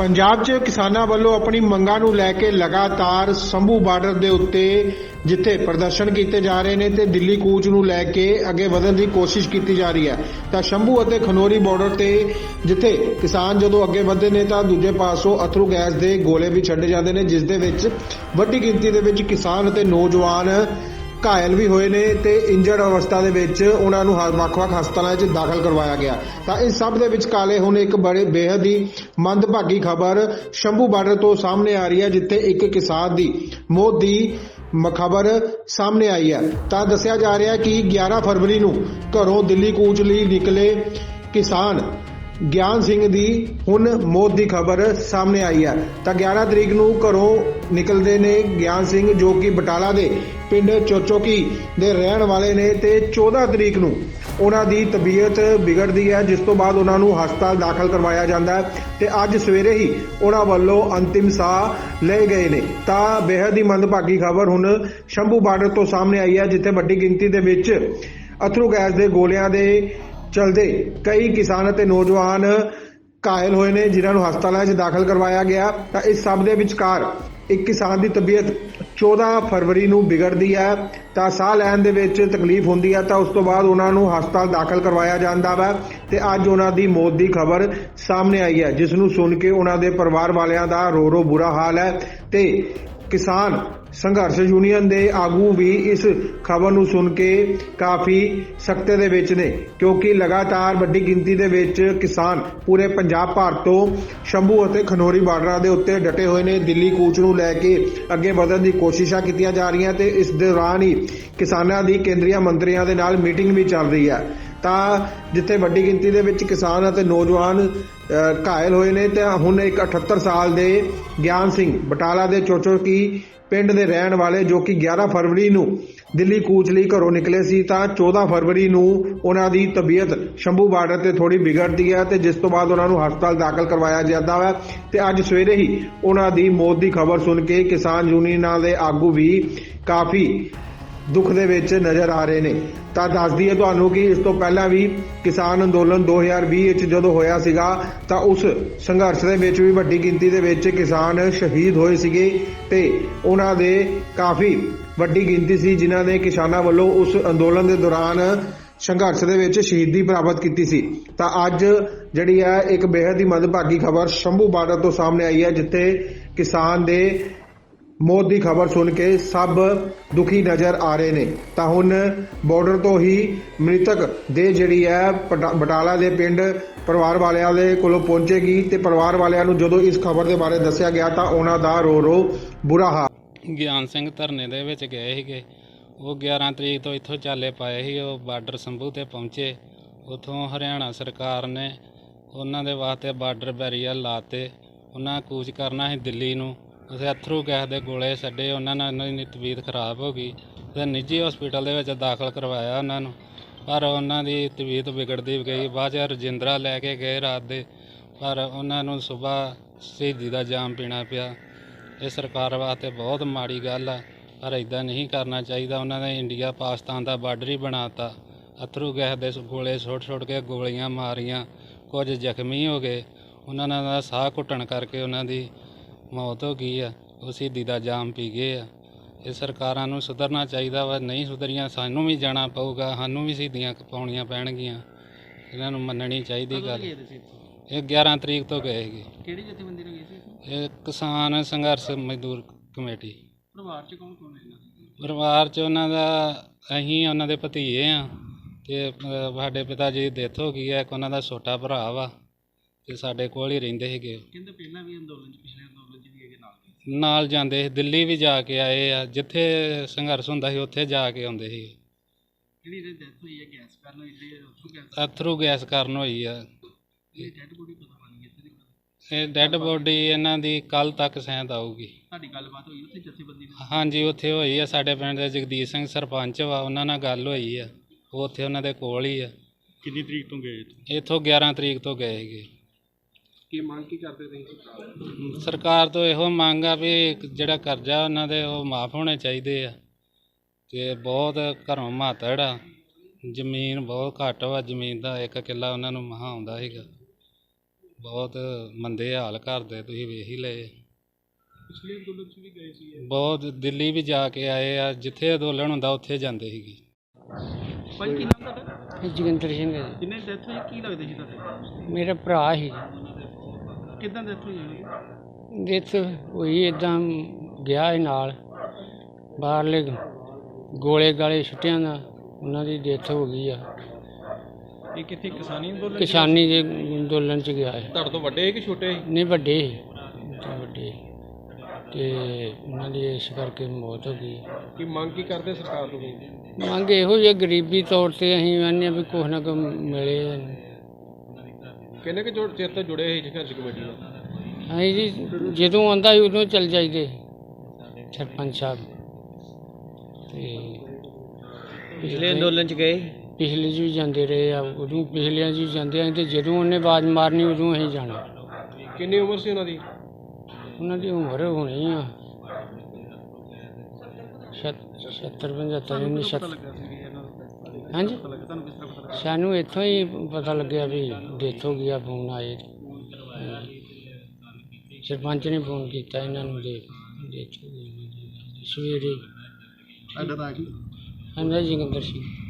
ਪੰਜਾਬ 'ਚ ਕਿਸਾਨਾਂ ਵੱਲੋਂ ਆਪਣੀ ਮੰਗਾਂ ਨੂੰ ਲੈ ਕੇ ਲਗਾਤਾਰ ਸੰਭੂ ਬਾਰਡਰ ਦੇ ਉੱਤੇ ਜਿੱਥੇ ਪ੍ਰਦਰਸ਼ਨ ਕੀਤੇ ਜਾ ਰਹੇ ਨੇ ਤੇ ਦਿੱਲੀ ਕੂਚ ਨੂੰ ਲੈ ਕੇ ਅੱਗੇ ਵਧਣ ਦੀ ਕੋਸ਼ਿਸ਼ ਕੀਤੀ ਜਾ ਰਹੀ ਹੈ। ਤਾਂ ਸ਼ੰਭੂ ਅਤੇ ਖਨੋਰੀ ਬਾਰਡਰ ਤੇ ਜਿੱਥੇ ਕਿਸਾਨ ਜਦੋਂ ਅੱਗੇ ਵਧਦੇ ਨੇ ਤਾਂ ਦੂਜੇ ਪਾਸੋਂ ਅਥਰੂ ਗੈਸ ਦੇ ਗੋਲੇ ਵੀ ਛੱਡੇ ਜਾਂਦੇ ਨੇ, ਜਿਸ ਦੇ ਵਿੱਚ ਵੱਡੀ ਗਿਣਤੀ ਦੇ ਵਿੱਚ ਕਿਸਾਨ ਅਤੇ ਨੌਜਵਾਨ ਘਾਇਲ ਵੀ ਹੋਏ ਨੇ ਤੇ ਇੰਜਰਡ ਅਵਸਥਾ ਦੇ ਵਿੱਚ ਉਹਨਾਂ ਨੂੰ ਵੱਖ-ਵੱਖ ਹਸਪਤਾਲਾਂ 'ਚ ਦਾਖਲ ਕਰਵਾਇਆ ਗਿਆ। ਤਾਂ ਇਸ ਸਭ ਦੇ ਵਿਚਕਾਲੇ ਹੁਣ ਇੱਕ ਬੜੇ ਬੇहद ਹੀ ਮੰਦਭਾਗੀ ਖਬਰ ਸ਼ੰਭੂ ਬਾਰਡਰ ਤੋਂ ਸਾਹਮਣੇ ਆ ਰਹੀ ਹੈ, ਜਿੱਥੇ ਇੱਕ ਕਿਸਾਨ ਦੀ ਮੌਤ ਦੀ ਖਬਰ ਸਾਹਮਣੇ ਆਈ ਹੈ। ਤਾਂ ਦੱਸਿਆ ਜਾ ਰਿਹਾ ਹੈ ਕਿ 11 ਫਰਵਰੀ ਨੂੰ ਘਰੋਂ ਦਿੱਲੀ ਕੂਚ ਲਈ ਨਿਕਲੇ ਕਿਸਾਨ ਗਿਆਨ ਸਿੰਘ ਦੀ ਹੁਣ ਮੌਤ ਦੀ ਖਬਰ ਸਾਹਮਣੇ ਆਈ ਹੈ। ਤਾਂ 11 ਤਰੀਕ ਨੂੰ ਘਰੋਂ ਨਿਕਲਦੇ ਨੇ ਗਿਆਨ ਸਿੰਘ ਜੋ ਕਿ ਬਟਾਲਾ ਦੇ ਪਿੰਡ ਚੋਚੋਕੀ ਦੇ ਰਹਿਣ ਵਾਲੇ ਨੇ ਤੇ 14 ਤਰੀਕ ਨੂੰ ਉਹਨਾਂ ਦੀ ਤਬੀਅਤ ਵਿਗੜਦੀ ਹੈ, ਜਿਸ ਤੋਂ ਬਾਅਦ ਉਹਨਾਂ ਨੂੰ ਹਸਪਤਾਲ ਦਾਖਲ ਕਰਵਾਇਆ ਜਾਂਦਾ ਹੈ ਤੇ ਅੱਜ ਸਵੇਰੇ ਹੀ ਉਹਨਾਂ ਵੱਲੋਂ ਅੰਤਿਮ ਸਾਹ ਲਏ ਗਏ ਨੇ। ਤਾਂ ਬੇहद ਹੀ ਮੰਦਭਾਗੀ ਖਬਰ ਹੁਣ ਸ਼ੰਭੂ ਬਾਰਡਰ ਤੋਂ ਸਾਹਮਣੇ ਆਈ ਹੈ, ਜਿੱਥੇ ਵੱਡੀ ਗਿਣਤੀ ਦੇ ਵਿੱਚ ਅਥਰੂ ਗੈਸ ਦੇ ਗੋਲਿਆਂ ਦੇ ਚਲਦੇ ਕਈ ਕਿਸਾਨ ਅਤੇ ਨੌਜਵਾਨ ਘਾਇਲ ਹੋਏ ਨੇ, ਜਿਨ੍ਹਾਂ ਨੂੰ ਹਸਪਤਾਲਾਂ 'ਚ ਦਾਖਲ ਕਰਵਾਇਆ ਗਿਆ। ਤਾਂ ਇਸ ਸਭ ਦੇ ਵਿਚਕਾਰ ਇੱਕ ਕਿਸਾਨ ਦੀ ਤਬੀਅਤ 14 ਫਰਵਰੀ ਨੂੰ ਵਿਗੜਦੀ ਹੈ। ਤਾਂ ਸਾਹ ਲੈਣ ਦੇ ਵਿੱਚ ਤਕਲੀਫ ਹੁੰਦੀ ਹੈ, ਤਾਂ ਉਸ ਤੋਂ ਬਾਅਦ ਉਹਨਾਂ ਨੂੰ ਹਸਪਤਾਲ ਦਾਖਲ ਕਰਵਾਇਆ ਜਾਂਦਾ ਵਾ ਤੇ ਅੱਜ ਉਹਨਾਂ ਦੀ ਮੌਤ ਦੀ ਖਬਰ ਸਾਹਮਣੇ ਆਈ ਹੈ, ਜਿਸ ਨੂੰ ਸੁਣ ਕੇ ਉਹਨਾਂ ਦੇ ਪਰਿਵਾਰ ਵਾਲਿਆਂ ਦਾ ਰੋ ਰੋ ਬੁਰਾ ਹਾਲ ਹੈ ਤੇ ਕਿਸਾਨ ਸੰਘਰਸ਼ ਯੂਨੀਅਨ ਦੇ ਆਗੂ ਵੀ ਇਸ ਖਬਰ ਨੂੰ ਸੁਣ ਕੇ ਕਾਫੀ ਸਖਤੇ ਦੇ ਵਿੱਚ ਨੇ, ਕਿਉਂਕਿ ਲਗਾਤਾਰ ਵੱਡੀ ਗਿਣਤੀ ਦੇ ਵਿੱਚ ਕਿਸਾਨ ਪੂਰੇ ਪੰਜਾਬ ਭਾਰਤ ਤੋਂ ਸ਼ੰਭੂ ਅਤੇ ਖਨੋਰੀ ਬਾਰਡਰਾਂ ਦੇ ਉੱਤੇ ਡਟੇ ਹੋਏ ਨੇ। ਦਿੱਲੀ ਕੂਚ ਨੂੰ ਲੈ ਕੇ ਅੱਗੇ ਵਧਣ ਦੀ ਕੋਸ਼ਿਸ਼ਾਂ ਕੀਤੀਆਂ ਜਾ ਰਹੀਆਂ ਤੇ ਇਸ ਦੌਰਾਨ ਹੀ ਕਿਸਾਨਾਂ ਦੀ ਕੇਂਦਰੀ ਮੰਤਰੀਆਂ ਦੇ ਨਾਲ ਮੀਟਿੰਗ ਵੀ ਚੱਲ ਰਹੀ ਹੈ। ਤਾਂ ਜਿੱਥੇ ਵੱਡੀ ਗਿਣਤੀ ਦੇ ਵਿੱਚ ਕਿਸਾਨ ਅਤੇ ਨੌਜਵਾਨ ਘਾਇਲ ਹੋਏ ਨੇ ਤੇ ਹੁਣ ਇੱਕ 78 ਸਾਲ ਦੇ ਗਿਆਨ ਸਿੰਘ ਬਟਾਲਾ ਦੇ ਚੋਚੋਕੀ ਪਿੰਡ ਦੇ ਰਹਿਣ ਵਾਲੇ ਜੋ ਕਿ 11 ਫਰਵਰੀ ਨੂੰ ਦਿੱਲੀ ਕੂਚ ਲਈ ਘਰੋਂ ਨਿਕਲੇ ਸੀ, ਤਾਂ 14 ਫਰਵਰੀ ਨੂੰ ਉਹਨਾਂ ਦੀ ਤਬੀਅਤ ਸ਼ੰਭੂ ਬਾਰਡਰ ਤੇ ਥੋੜੀ ਵਿਗੜਦੀ ਹੈ ਤੇ ਜਿਸ ਤੋਂ ਬਾਅਦ ਉਹਨਾਂ ਨੂੰ ਹਸਪਤਾਲ ਦਾਖਲ ਕਰਵਾਇਆ ਜਾਂਦਾ ਹੈ ਤੇ ਅੱਜ ਸਵੇਰੇ ਹੀ ਉਹਨਾਂ ਦੀ ਮੌਤ ਦੀ ਖਬਰ ਸੁਣ ਕੇ ਕਿਸਾਨ ਯੂਨੀਅਨਾਂ ਦੇ ਆਗੂ ਵੀ ਕਾਫੀ ਦੁੱਖ ਦੇ ਵਿੱਚ ਨਜ਼ਰ ਆ ਰਹੇ ਨੇ। ਤਾਂ ਦੱਸਦੀ ਹੈ ਤੁਹਾਨੂੰ ਕਿ ਇਸ ਤੋਂ ਪਹਿਲਾਂ ਵੀ ਕਿਸਾਨ ਅੰਦੋਲਨ 2020 ਵਿੱਚ ਜਦੋਂ ਹੋਇਆ ਸੀਗਾ, ਤਾਂ ਉਸ ਸੰਘਰਸ਼ ਦੇ ਵਿੱਚ ਵੀ ਵੱਡੀ ਗਿਣਤੀ ਦੇ ਵਿੱਚ ਕਿਸਾਨ ਸ਼ਹੀਦ ਹੋਏ ਸੀਗੇ ਤੇ ਉਹਨਾਂ ਦੇ ਕਾਫੀ ਵੱਡੀ ਗਿਣਤੀ ਸੀ ਜਿਨ੍ਹਾਂ ਨੇ ਕਿਸਾਨਾਂ ਵੱਲੋਂ ਉਸ ਅੰਦੋਲਨ ਦੇ ਦੌਰਾਨ ਸੰਘਰਸ਼ ਦੇ ਵਿੱਚ ਸ਼ਹੀਦੀ ਪ੍ਰਾਪਤ ਕੀਤੀ ਸੀ। ਤਾਂ ਅੱਜ ਜਿਹੜੀ ਹੈ ਇੱਕ ਬੇहद ਹੀ ਮੰਦਭਾਗੀ ਖਬਰ ਸ਼ੰਭੂ ਬਾਰਡਰ ਤੋਂ ਸਾਹਮਣੇ ਆਈ ਹੈ, ਜਿੱਥੇ ਕਿਸਾਨ ਦੇ ਮੌਤ ਦੀ ਖਬਰ ਸੁਣ ਕੇ ਸਭ ਦੁਖੀ ਨਜ਼ਰ ਆ ਰਹੇ ਨੇ। ਤਾਂ ਹੁਣ ਬਾਰਡਰ ਤੋਂ ਹੀ ਮ੍ਰਿਤਕ ਦੇ ਜਿਹੜੀ ਹੈ, ਪਟਾ- ਬਟਾਲਾ ਦੇ ਪਿੰਡ ਪਰਿਵਾਰ ਵਾਲਿਆਂ ਦੇ ਕੋਲੋਂ ਪਹੁੰਚੇਗੀ ਤੇ ਪਰਿਵਾਰ ਵਾਲਿਆਂ ਨੂੰ ਜਦੋਂ ਇਸ ਖਬਰ ਦੇ ਬਾਰੇ ਦੱਸਿਆ ਗਿਆ ਤਾਂ ਉਹਨਾਂ ਦਾ ਰੋ ਰੋ ਬੁਰਾ ਹਾਲ। ਗਿਆਨ ਸਿੰਘ ਧਰਨੇ ਦੇ ਵਿੱਚ ਗਏ ਸੀਗੇ। ਉਹ 11 ਤਰੀਕ ਤੋਂ ਇੱਥੋਂ ਚਾਲੇ ਪਾਏ ਸੀ, ਉਹ ਬਾਰਡਰ ਸੰਭੂ ਤੇ ਪਹੁੰਚੇ। ਉਥੋਂ ਹਰਿਆਣਾ ਸਰਕਾਰ ਨੇ ਉਹਨਾਂ ਦੇ ਵਾਸਤੇ ਬਾਰਡਰ ਬੈਰੀਅਰ ਲਾਤੇ ਉਹਨਾਂ ਕੂਚ ਕਰਨਾ ਸੀ ਦਿੱਲੀ ਨੂੰ। ਅਸੀਂ ਅਥਰੂ ਗੈਸ ਦੇ ਗੋਲੇ ਛੱਡੇ, ਉਹਨਾਂ ਨਾਲ ਉਹਨਾਂ ਦੀ ਤਬੀਅਤ ਖਰਾਬ ਹੋ ਗਈ। ਤੇ ਨਿੱਜੀ ਹਸਪੀਟਲ ਦੇ ਵਿੱਚ ਦਾਖਲ ਕਰਵਾਇਆ ਉਹਨਾਂ ਨੂੰ। ਪਰ ਉਹਨਾਂ ਦੀ ਤਬੀਅਤ ਵਿਗੜਦੀ ਗਈ। ਬਾਅਦ ਚ ਰਜਿੰਦਰਾ ਲੈ ਕੇ ਗਏ ਰਾਤ ਦੇ। ਪਰ ਉਹਨਾਂ ਨੂੰ ਸਵੇਰ ਸ਼ਹੀਦੀ ਦਾ ਜਾਮ ਪੀਣਾ ਪਿਆ। ਇਹ ਸਰਕਾਰ ਵਾਸਤੇ ਬਹੁਤ ਮਾੜੀ ਗੱਲ ਆ। ਪਰ ਇਦਾਂ ਨਹੀਂ ਕਰਨਾ ਚਾਹੀਦਾ। ਉਹਨਾਂ ਨੇ ਇੰਡੀਆ, ਪਾਕਿਸਤਾਨ ਦਾ ਬਾਰਡਰ ਹੀ ਬਣਾਤਾ ਅਥਰੂ ਗੈਸ ਦੇ ਗੋਲੇ ਛੋਟ ਛੋਟ ਕੇ ਗੋਲੀਆਂ ਮਾਰੀਆਂ। ਕੁਝ ਜ਼ਖਮੀ ਹੋ ਗਏ। ਉਹਨਾਂ ਦਾ ਸਾਹ ਘੁੱਟਣ ਕਰਕੇ ਉਹਨਾਂ ਦੀ ਮੌਤ ਹੋ ਗਈ ਆ ਉਹ ਸ਼ਹੀਦੀ ਦਾ ਜਾਮ ਪੀ ਗਏ ਆ। ਇਹ ਸਰਕਾਰਾਂ ਨੂੰ ਸੁਧਰਨਾ ਚਾਹੀਦਾ ਵਾ ਨਹੀਂ ਸੁਧਰੀਆਂ ਸਾਨੂੰ ਵੀ ਜਾਣਾ ਪਊਗਾ ਸਾਨੂੰ ਵੀ ਸ਼ਹੀਦੀਆਂ ਪਾਉਣੀਆਂ ਪੈਣਗੀਆਂ। ਇਹਨਾਂ ਨੂੰ ਮੰਨਣੀ ਚਾਹੀਦੀ ਗੱਲ। ਇਹ 11 ਤਰੀਕ ਤੋਂ ਗਏ ਹੈਗੇ ਕਿਹੜੀ ਜਥੇਬੰਦੀ ਨਾਲ ਗਏ ਸੀ ਇਹ ਕਿਸਾਨ ਸੰਘਰਸ਼ ਮਜ਼ਦੂਰ ਕਮੇਟੀ। ਪਰਿਵਾਰ ਚ ਕੌਣ ਕੌਣ ਹੈ ਇਹਨਾਂ ਦੇ? ਪਰਿਵਾਰ ਚ ਉਹਨਾਂ ਦਾ ਅਸੀਂ ਉਹਨਾਂ ਦੇ ਭਤੀਏ ਆ ਤੇ ਸਾਡੇ ਪਿਤਾ ਜੀ ਦੀ ਡੈਥ ਹੋ ਗਈ ਹੈ ਇੱਕ ਉਹਨਾਂ ਦਾ ਛੋਟਾ ਭਰਾ ਵਾ ਤੇ ਸਾਡੇ ਕੋਲ ਹੀ ਰਹਿੰਦੇ ਸੀਗੇ। ਕਹਿੰਦੇ ਪਹਿਲਾਂ ਵੀ ਅੰਦੋਲਨ ਚ ਪਿਛਲੇ ਅੰਦੋਲਨ ਚ ਵੀ ਇਹਦੇ ਨਾਲ ਜਾਂਦੇ ਸੀ ਦਿੱਲੀ ਵੀ ਜਾ ਕੇ ਆਏ ਆ ਜਿੱਥੇ ਸੰਘਰਸ਼ ਹੁੰਦਾ ਸੀ ਉੱਥੇ ਜਾ ਕੇ ਆਉਂਦੇ ਸੀ। ਜਿਹੜੀ ਇਹਦੀ ਡੈਥ ਹੋਈ ਹੈ? ਗੈਸ ਕਰਨ ਹੋਈ ਜਿਹੜੀ ਉੱਥੋਂ ਗੈਸ ਅਥਰੂ ਗੈਸ ਕਾਰਨ ਹੋਈ ਆ। ਇਹ ਡੈਡ ਬੋਡੀ ਪਤਾ ਦੀ। ਇਹ ਡੈੱਡ ਬੋਡੀ ਇਹਨਾਂ ਦੀ ਕੱਲ ਤੱਕ ਸੈਂਦ ਆਊਗੀ। ਤੁਹਾਡੀ ਗੱਲਬਾਤ ਹੋਈ ਉੱਥੇ ਜਥੇਬੰਦੀ ਨਾਲ? ਹਾਂਜੀ ਉੱਥੇ ਹੋਈ ਆ। ਸਾਡੇ ਪਿੰਡ ਦੇ ਜਗਦੀਸ਼ ਸਿੰਘ ਸਰਪੰਚ ਵਾ ਉਹਨਾਂ ਨਾਲ ਗੱਲ ਹੋਈ ਆ। ਉਹ ਉੱਥੇ ਉਹਨਾਂ ਦੇ ਕੋਲ ਹੀ ਆ। ਕਿੰਨੀ ਤਰੀਕ ਤੋਂ ਗਏ ਇੱਥੋਂ? 11 ਤਰੀਕ ਤੋਂ ਗਏ ਸੀਗੇ। ਕੀ ਮੰਗ ਕੀ ਕਰਦੇ ਤੁਸੀਂ? ਸਰਕਾਰ ਤੋਂ ਇਹੋ ਮੰਗ ਆ ਵੀ ਜਿਹੜਾ ਕਰਜ਼ਾ ਉਹਨਾਂ ਦੇ ਉਹ ਮਾਫ ਹੋਣੇ ਚਾਹੀਦੇ ਆ। ਤੇ ਬਹੁਤ ਘਰੋਂ ਮਾਤੜ ਆ। ਜ਼ਮੀਨ ਬਹੁਤ ਘੱਟ ਵਾ ਜ਼ਮੀਨ ਦਾ ਇੱਕ ਕਿੱਲਾ ਉਹਨਾਂ ਨੂੰ ਮਹਾ ਆਉਂਦਾ ਸੀਗਾ। ਬਹੁਤ ਮੰਦੇ ਹਾਲ ਕਰਦੇ ਤੁਸੀਂ ਵੇਖ ਹੀ ਲਏ। ਪਿਛਲੇ ਅੰਦੋਲਨ ਚ ਵੀ ਗਏ ਸੀ ਬਹੁਤ ਦਿੱਲੀ ਵੀ ਜਾ ਕੇ ਆਏ ਆ ਜਿੱਥੇ ਅੰਦੋਲਨ ਹੁੰਦਾ ਉੱਥੇ ਜਾਂਦੇ ਸੀਗੇ। ਭਾਈ ਕੀ ਨਾਮ ਤੁਹਾਡਾ? ਜੋਗਿੰਦਰ ਸਿੰਘ ਹੈ ਜੀ। ਜਿੰਨੇ ਡੈਥ ਹੋਈ ਕੀ ਲੱਗਦੇ ਸੀ ਤੁਹਾਡੇ? ਮੇਰਾ ਭਰਾ ਸੀ। ਕਿਦਾਂ ਡੈਥ ਹੋਈ ਹੈ ਡੈਥ ਹੋਈ ਇਦਾਂ ਗਿਆ ਸੀ ਨਾਲ ਬਾਹਰਲੇ ਗੋਲੇ ਗਾਲੇ ਛੁੱਟਿਆਂ ਦਾ ਉਹਨਾਂ ਦੀ ਡੈਥ ਹੋ ਗਈ ਆ। ਇਹ ਕਿੱਥੇ ਕਿਸਾਨੀ ਅੰਦੋਲਨ ਕਿਸਾਨੀ ਦੇ ਅੰਦੋਲਨ ਚ ਗਿਆ ਹੈ ਤੁਹਾਡੇ ਤੋਂ ਵੱਡੇ ਕਿ ਛੋਟੇ ਨਹੀਂ ਵੱਡੇ ਸੀ, ਤਾਂ ਵੱਡੇ ਤੇ ਉਹਨਾਂ ਦੀ ਇਸ ਕਰਕੇ ਮੌਤ ਹੋ ਗਈ। ਕੀ ਮੰਗ ਕੀ ਕਰਦੇ ਸਰਕਾਰ ਤੋਂ? ਮੰਗ ਇਹੋ ਜਿਹੀ ਗਰੀਬੀ ਤੌਰ ਤੇ ਅਸੀਂ ਹਾਂ ਵੀ ਕੁਛ ਨਾ ਕੁਛ ਮਿਲੇ। ਕਿੰਨੇ ਕਿ ਜੋੜ ਚਿਰ ਤੋਂ ਜੁੜੇ ਸੀ ਸੰਘਰਸ਼ ਕਮੇਟੀ ਨਾਲ? ਅਸੀਂ ਜੀ ਜਦੋਂ ਆਉਂਦਾ ਸੀ ਉਦੋਂ ਚੱਲ ਜਾਈਦੇ ਸਰਪੰਚ ਸਾਹਿਬ। ਤੇ ਪਿਛਲੇ ਅੰਦੋਲਨ ਚ ਗਏ? ਪਿਛਲੇ 'ਚ ਵੀ ਜਾਂਦੇ ਰਹੇ ਆ ਉਦੋਂ ਪਿਛਲਿਆਂ 'ਚ ਵੀ ਜਾਂਦੇ ਆ ਤੇ ਜਦੋਂ ਉਹਨੇ ਆਵਾਜ਼ ਮਾਰਨੀ ਉਦੋਂ ਅਸੀਂ ਜਾਣਾ। ਕਿੰਨੀ ਉਮਰ ਸੀ ਉਹਨਾਂ ਦੀ? ਉਹਨਾਂ ਦੀ ਉਮਰ ਹੋਣੀ ਆ 70 75 ਨਹੀਂ ਸੱਤ ਹਾਂਜੀ। ਸਾਨੂੰ ਇੱਥੋਂ ਹੀ ਪਤਾ ਲੱਗਿਆ ਵੀ ਡੈਥ ਹੋ ਗਿਆ ਫੋਨ ਆਏ। ਸਰਪੰਚ ਨੇ ਫੋਨ ਕੀਤਾ ਇਹਨਾਂ ਨੂੰ ਦੇ ਡੈਥ ਹੋ ਗਈ। ਸਵੇਰੇ। ਅੱਡਾ ਤਾਂ ਜੋਗਿੰਦਰ ਸਿੰਘ।